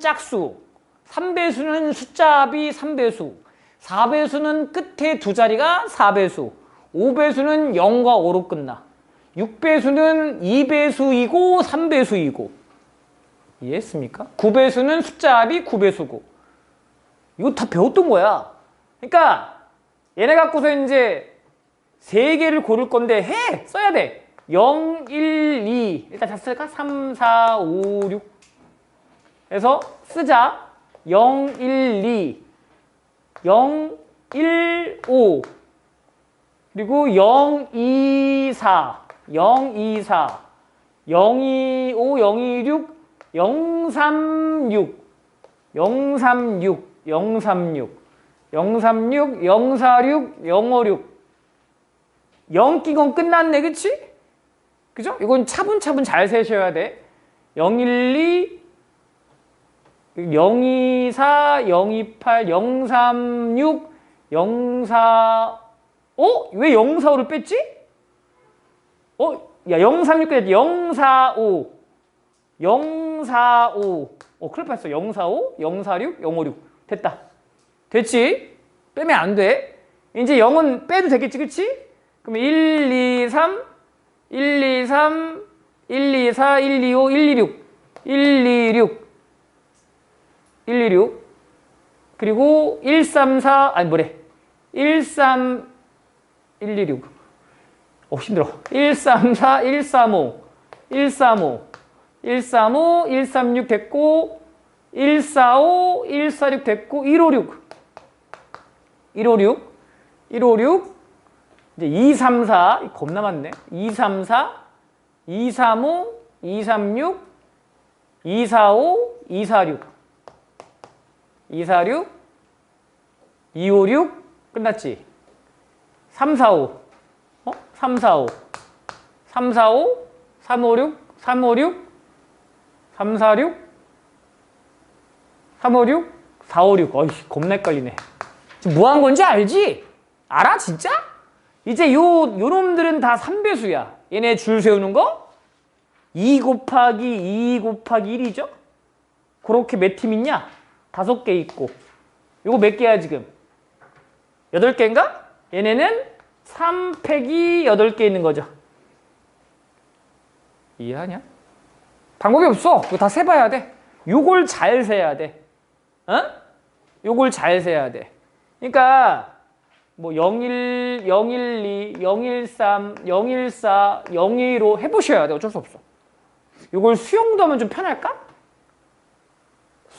짝수, 3배수는 숫자 합이 3배수, 4배수는 끝에 두 자리가 4배수, 5배수는 0과 5로 끝나. 6배수는 2배수이고 3배수이고. 이해했습니까? 9배수는 숫자 합이 9배수고. 이거 다 배웠던 거야. 그러니까 얘네 갖고서 이제 세 개를 고를 건데 해! 써야 돼. 0, 1, 2. 일단 다 쓸까? 3, 4, 5, 6. 해서 쓰자. 0, 1, 2. 0, 1, 5. 그리고 0, 2, 4. 0, 2, 4. 0, 2, 5, 0, 2, 6. 0, 3, 6. 0, 3, 6. 0, 3, 6. 0, 3, 6. 0, 4, 6. 0, 5, 6. 0 끼건 끝났네, 그치? 그죠? 이건 차분차분 잘 세셔야 돼. 0, 1, 2, 0, 2, 4, 0, 2, 8, 0, 3, 6, 0, 4, 어? 왜 0, 4, 5를 뺐지? 어? 야, 0, 3, 6 끝냈지. 0, 4, 5. 0, 4, 5. 어, 큰일 났어. 0, 4, 5, 0, 4, 6, 0, 5, 6. 됐다. 됐지? 빼면 안 돼. 이제 0은 빼도 되겠지, 그치? 그럼 1, 2, 3, 1, 2, 3, 1, 2, 4, 1, 2, 5, 1, 2, 6. 1, 2, 6. 1, 2, 6. 그리고 1, 3, 4, 아니 뭐래. 1, 3, 1, 2, 6. 어, 힘들어. 1, 3, 4, 1, 3, 5. 1, 3, 5. 1, 3, 5, 1, 3, 6 됐고, 1, 4, 5, 1, 4, 6 됐고, 1, 5, 6. 1, 5, 6. 1, 5, 6. 이제 2, 3, 4. 겁나 많네. 2, 3, 4. 2, 3, 5. 2, 3, 6. 2, 4, 5. 2, 4, 6. 2, 4, 6. 2, 5, 6. 끝났지? 3, 4, 5. 어? 3, 4, 5. 3, 4, 5. 3, 5, 6. 3, 5, 6. 3, 4, 6. 3, 5, 6. 4, 5, 6. 어이씨, 겁나 헷갈리네. 지금 뭐 한 건지 알지? 알아, 진짜? 이제 요, 요 놈들은 다 3배수야. 얘네 줄 세우는 거? 2 곱하기 2 곱하기 1이죠? 그렇게 몇 팀 있냐? 다섯 개 있고. 요거 몇 개야, 지금? 여덟 개인가? 얘네는 3 팩이 8개 있는 거죠. 이해하냐? 방법이 없어. 그거 다 세봐야 돼. 요걸 잘 세야 돼. 어? 요걸 잘 세야 돼. 그러니까 뭐 01, 012, 013, 014, 015 해보셔야 돼. 어쩔 수 없어. 요걸 수용도 하면 좀 편할까?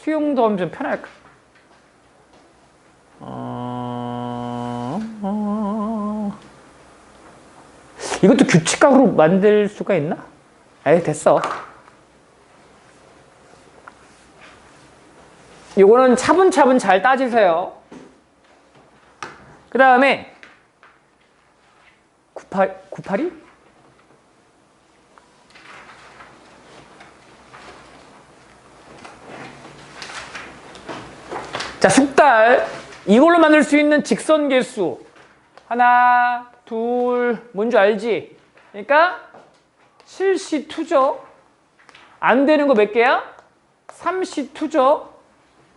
수용도 하면 좀 편할까? 어... 어... 이것도 규칙각으로 만들 수가 있나? 에이 됐어. 요거는 차분차분 잘 따지세요. 그 다음에 98, 982? 자, 숙달. 이걸로 만들 수 있는 직선 개수. 하나, 둘, 뭔지 알지? 그러니까 7C2죠. 안 되는 거 몇 개야? 3C2죠.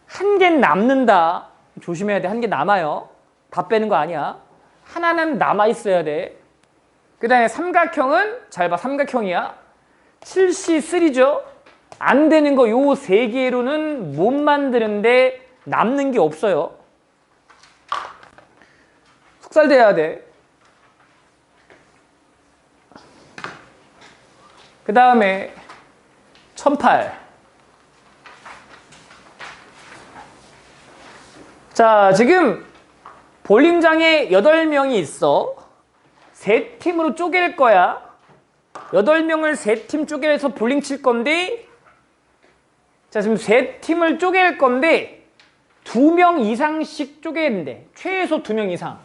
한 개 남는다. 조심해야 돼. 한 개 남아요. 다 빼는 거 아니야. 하나는 남아 있어야 돼. 그 다음에 삼각형은 잘 봐. 삼각형이야. 7C3죠. 안 되는 거 요 세 개로는 못 만드는데 남는 게 없어요. 숙살돼야 돼. 그 다음에 1008. 자, 지금 볼링장에 8명이 있어. 세 팀으로 쪼갤 거야. 8명을 세팀 쪼개서 볼링 칠 건데, 자, 지금 세 팀을 쪼갤 건데, 두 명 이상씩 쪼개는데, 최소 두 명 이상.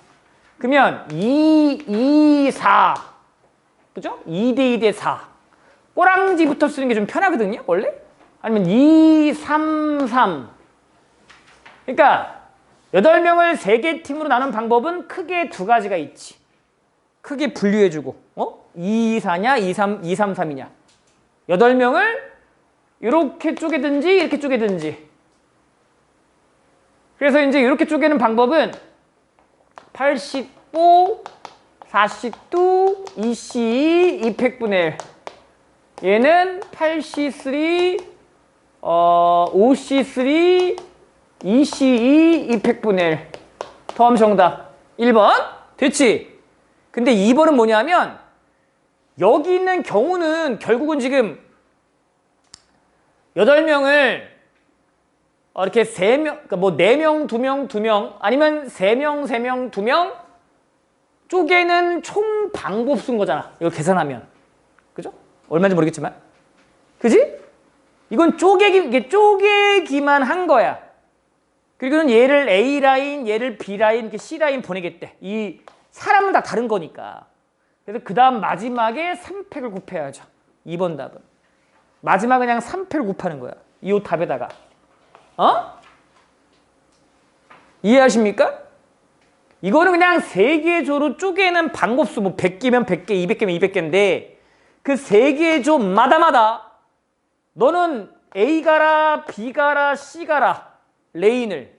그러면 2, 2, 4. 그죠? 2 대 2 대 4. 꼬랑지부터 쓰는 게 좀 편하거든요, 원래? 아니면 2, 3, 3. 그러니까, 8명을 3개 팀으로 나눈 방법은 크게 두 가지가 있지. 크게 분류해주고, 어? 2, 2, 4냐, 2, 3, 2, 3, 3이냐. 8명을 이렇게 쪼개든지, 이렇게 쪼개든지. 그래서 이제 이렇게 쪼개는 방법은 85, 40도, 2C2, 200분의 1. 얘는 8C3, 어, 5C3, 2C2, 200분의 1. 포함 정답. 1번. 됐지? 근데 2번은 뭐냐면, 여기 있는 경우는 결국은 지금 8명을 어, 이렇게 세 명, 그러니까 뭐 네 명, 두 명, 두 명, 아니면 세 명, 세 명, 두 명 쪼개는 총 방법 쓴 거잖아. 이거 계산하면, 그죠? 얼마인지 모르겠지만, 그지? 이건 쪼개기, 이게 쪼개기만 한 거야. 그리고는 얘를 A 라인, 얘를 B 라인, 이렇게 C 라인 보내겠대. 이 사람은 다 다른 거니까. 그래서 그 다음 마지막에 3팩을 곱해야죠. 2번 답은. 마지막에 그냥 3팩을 곱하는 거야. 이 답에다가. 어? 이해하십니까? 이거는 그냥 세 개의 조로 쪼개는 방법수 뭐 100개면 100개, 200개면 200개인데 그 세 개의 조마다마다 너는 A 가라, B 가라, C 가라 레인을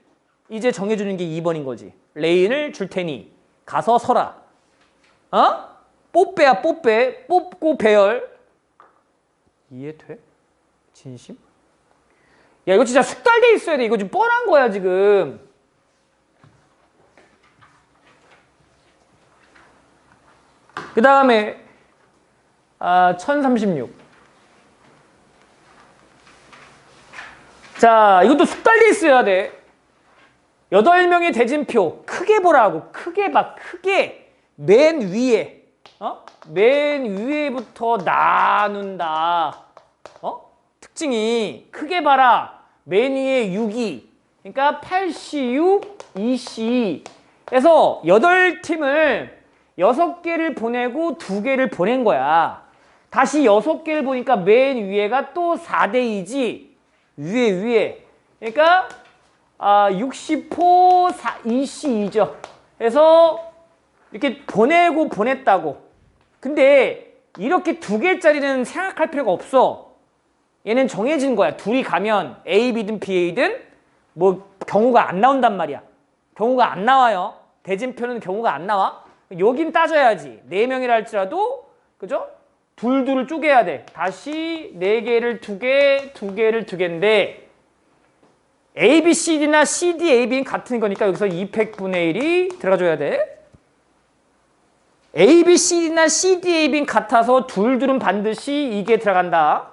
이제 정해주는 게 2번인 거지. 레인을 줄 테니 가서 서라. 어? 뽀빼야 뽀빼, 뽑고 배열. 이해 돼? 진심? 야 이거 진짜 숙달돼 있어야 돼. 이거 지금 뻔한 거야 지금. 그 다음에 아, 1036. 자, 이것도 숙달돼 있어야 돼. 여덟 명의 대진표 크게 보라고 크게 봐 크게 맨 위에 어? 맨 위에부터 나눈다 어? 특징이 크게 봐라 맨 위에 6이 그러니까 8C6 2C 그래서 8팀을 6개를 보내고 2개를 보낸 거야 다시 6개를 보니까 맨 위에가 또 4대2지 위에 위에 그러니까 아, 60호 4, 2C2죠. 그래서 이렇게 보내고 보냈다고. 근데 이렇게 두 개짜리는 생각할 필요가 없어. 얘는 정해진 거야. 둘이 가면 A, B든 B, A든 뭐 경우가 안 나온단 말이야. 경우가 안 나와요. 대진표는 경우가 안 나와. 여긴 따져야지. 네 명이라 할지라도 그죠? 둘 둘을 쪼개야 돼. 다시 네 개를 두 개, 두 개를 두 개인데 A, B, C, D나 C, D, A, B는 같은 거니까 여기서 200분의 1이 들어가줘야 돼. A, B, C, D나 C, D, A, B는 같아서 둘 둘은 반드시 이게 들어간다.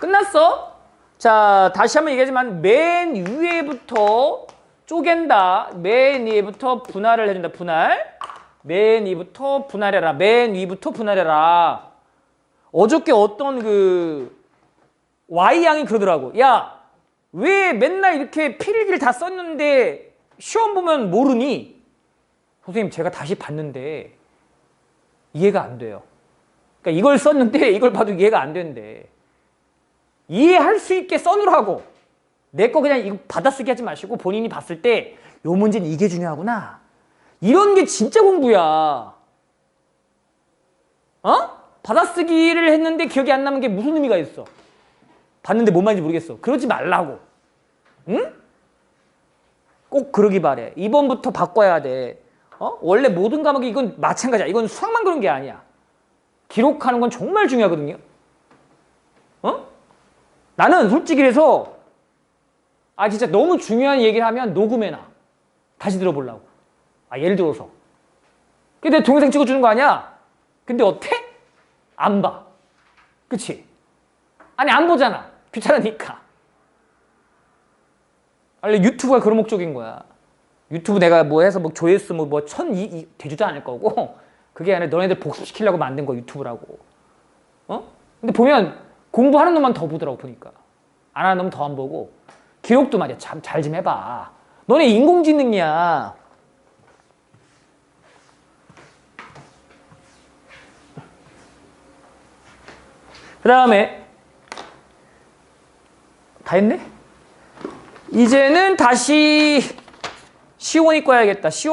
끝났어? 자, 다시 한번 얘기하지만 맨 위에부터 쪼갠다. 맨 위에부터 분할을 해준다. 분할. 맨 위부터 분할해라. 맨 위부터 분할해라. 어저께 어떤 그 Y양이 그러더라고. 야, 왜 맨날 이렇게 필기를 다 썼는데 시험 보면 모르니? 선생님, 제가 다시 봤는데 이해가 안 돼요. 그러니까 이걸 썼는데 이걸 봐도 이해가 안 되는데 이해할 수 있게 써놓으라고. 내 거 그냥 이거 받아쓰기 하지 마시고 본인이 봤을 때 요 문제는 이게 중요하구나. 이런 게 진짜 공부야. 어? 받아쓰기를 했는데 기억이 안 나는 게 무슨 의미가 있어? 봤는데 뭔 말인지 모르겠어. 그러지 말라고. 응? 꼭 그러기 바래. 2번부터 바꿔야 돼. 어? 원래 모든 과목이 이건 마찬가지야. 이건 수학만 그런 게 아니야. 기록하는 건 정말 중요하거든요. 어? 나는 솔직히 그래서 아 진짜 너무 중요한 얘기를 하면 녹음해놔. 다시 들어보려고. 아 예를 들어서. 근데 동영상 찍어주는 거 아니야? 근데 어때? 안 봐. 그치? 아니 안 보잖아. 귀찮으니까. 원래 유튜브가 그런 목적인 거야. 유튜브 내가 뭐 해서 뭐 조회수 뭐천 이 되지도 않을 거고 그게 아니라 너네들 복습시키려고 만든 거 유튜브라고. 어? 근데 보면 공부하는 놈만 더 보더라고 보니까. 안 하는 놈 더 안 보고 기록도 말이야 참잘좀 해봐. 너네 인공지능이야. 그 다음에 다 했네? 이제는 다시 시원이 꺼야겠다. 시원